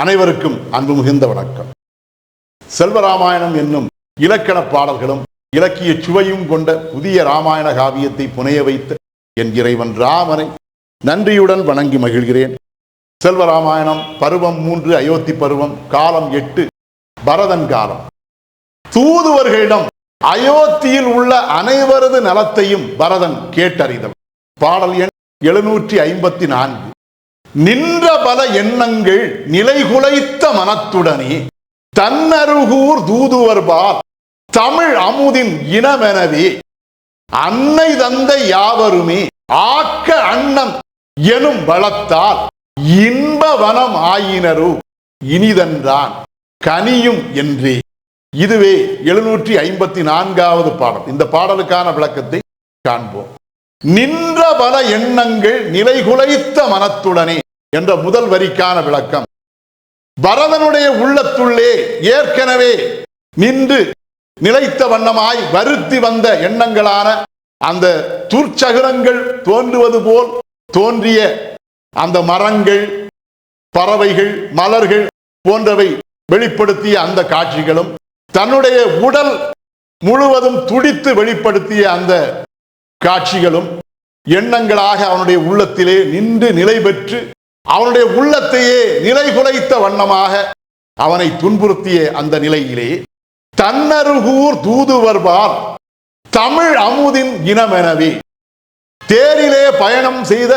அனைவருக்கும் அன்பு மிகுந்த வணக்கம். செல்வராமாயணம் என்னும் இலக்கண பாடல்களும் இலக்கிய சுவையும் கொண்ட புதிய ராமாயண காவியத்தை புனைய வைத்த என் இறைவன் ராமனை நன்றியுடன் வணங்கி மகிழ்கிறேன். செல்வராமாயணம் பருவம் மூன்று அயோத்தி பருவம் காலம் எட்டு பரதன் காலம். தூதுவர்களிடம் அயோத்தியில் உள்ள அனைவரது நலத்தையும் பரதன் கேட்டறிதல். பாடல் எண் எழுநூற்றி ஐம்பத்தி நான்கு. நின்ற பல எண்ணங்கள் நிலைகுலைத்த மனத்துடனே தன்னருகூர் தூதுவர்பால் தமிழ் அமுதின் இனமெனவே அன்னை தந்தை யாவருமே ஆக்க அண்ணம் எனும் பலத்தால் இன்ப வனம் ஆயினரு இனிதன்றான் கனியும் என்றே. இதுவே எழுநூற்றி ஐம்பத்தி நான்காவது பாடல். இந்த பாடலுக்கான விளக்கத்தை காண்போம். நின்ற பல எண்ணங்கள் நிலைகுலைத்த மனத்துடனே என்ற முதல் வரிக்கான விளக்கம். பரதனுடைய உள்ளத்துள்ளே ஏற்கனவே நின்று நிலைத்த வண்ணமாய் வருத்தி வந்த எண்ணங்களான அந்த துர்ச்சகரங்கள் தோன்றுவது போல் தோன்றிய அந்த மரங்கள் பறவைகள் மலர்கள் போன்றவை வெளிப்படுத்திய அந்த காட்சிகளும் தன்னுடைய உடல் முழுவதும் துடித்து வெளிப்படுத்திய அந்த காட்சிகளும் எண்ணங்களாக அவனுடைய உள்ளத்திலே நின்று நிலை பெற்று அவனுடைய உள்ளத்தையே நிலைகுலைத்த வண்ணமாக அவனை துன்புறுத்திய அந்த நிலையிலே தன்னருகூர் தூதுவர்பால் தமிழ் அமுதின் இனமெனவே தேரிலே பயணம் செய்த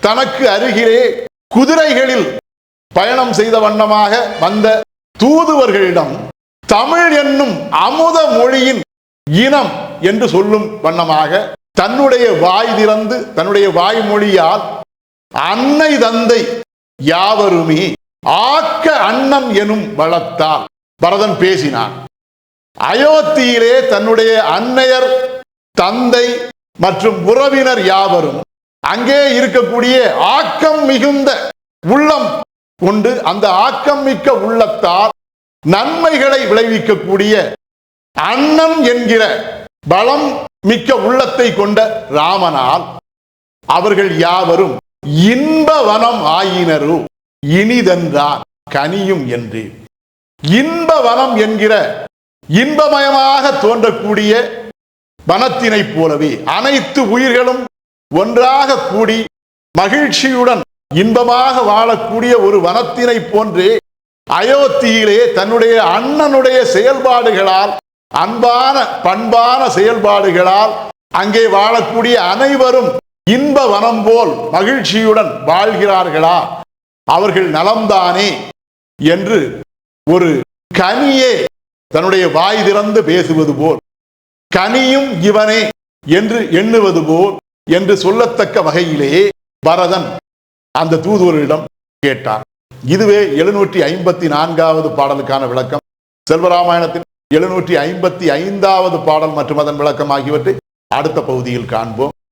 தனக்கு அருகிலே குதிரைகளில் பயணம் செய்த வண்ணமாக வந்த தூதுவர்களிடம் தமிழ் என்னும் அமுத மொழியின் இனம் என்று சொல்லும் வண்ணமாக தன்னுடைய வாய் திறந்து தன்னுடைய வாய்மொழியால் அன்னை தந்தை யாவருமே ஆக்க அன்னம் எனும் வளத்தால். பரதன் பேசினான். அயோத்தியிலே தன்னுடைய அன்னையர் தந்தை மற்றும் உறவினர் யாவரும் அங்கே இருக்கக்கூடிய ஆக்கம் மிகுந்த உள்ளம் கொண்டு அந்த ஆக்கம் மிக்க உள்ளத்தால் நன்மைகளை விளைவிக்கக்கூடிய அன்னம் என்கிற பலம் மிக்க உள்ளத்தை கொண்ட ராமனால் அவர்கள் யாவரும் இன்ப வனம் ஆயினரு இனிதென்றான் கனியும் என்று. இன்ப வனம் என்கிற இன்பமயமாக தோன்றக்கூடிய வனத்தினைப் போலவே அனைத்து உயிர்களும் ஒன்றாக கூடி மகிழ்ச்சியுடன் இன்பமாக வாழக்கூடிய ஒரு வனத்தினை போன்றே அயோத்தியிலே தன்னுடைய அண்ணனுடைய செயல்பாடுகளால் அன்பான பண்பான செயல்பாடுகளால் அங்கே வாழக்கூடிய அனைவரும் இன்ப வனம் போல் மகிழ்ச்சியுடன் வாழ்கிறார்களா? அவர்கள் நலம்தானே? என்று ஒரு கனியே தன்னுடைய வாய் திறந்து பேசுவது போல் கனியும் இவனே என்று எண்ணுவது போல் என்று சொல்லத்தக்க வகையிலேயே பரதன் அந்த தூதுவரிடம் கேட்டார். இதுவே எழுநூற்றி ஐம்பத்தி நான்காவது பாடலுக்கான விளக்கம். செல்வராமாயணத்தின் எழுநூற்றி ஐம்பத்தி ஐந்தாவது பாடல் மற்றும் அதன் விளக்கம் ஆகியவற்றை அடுத்த பகுதியில் காண்போம்.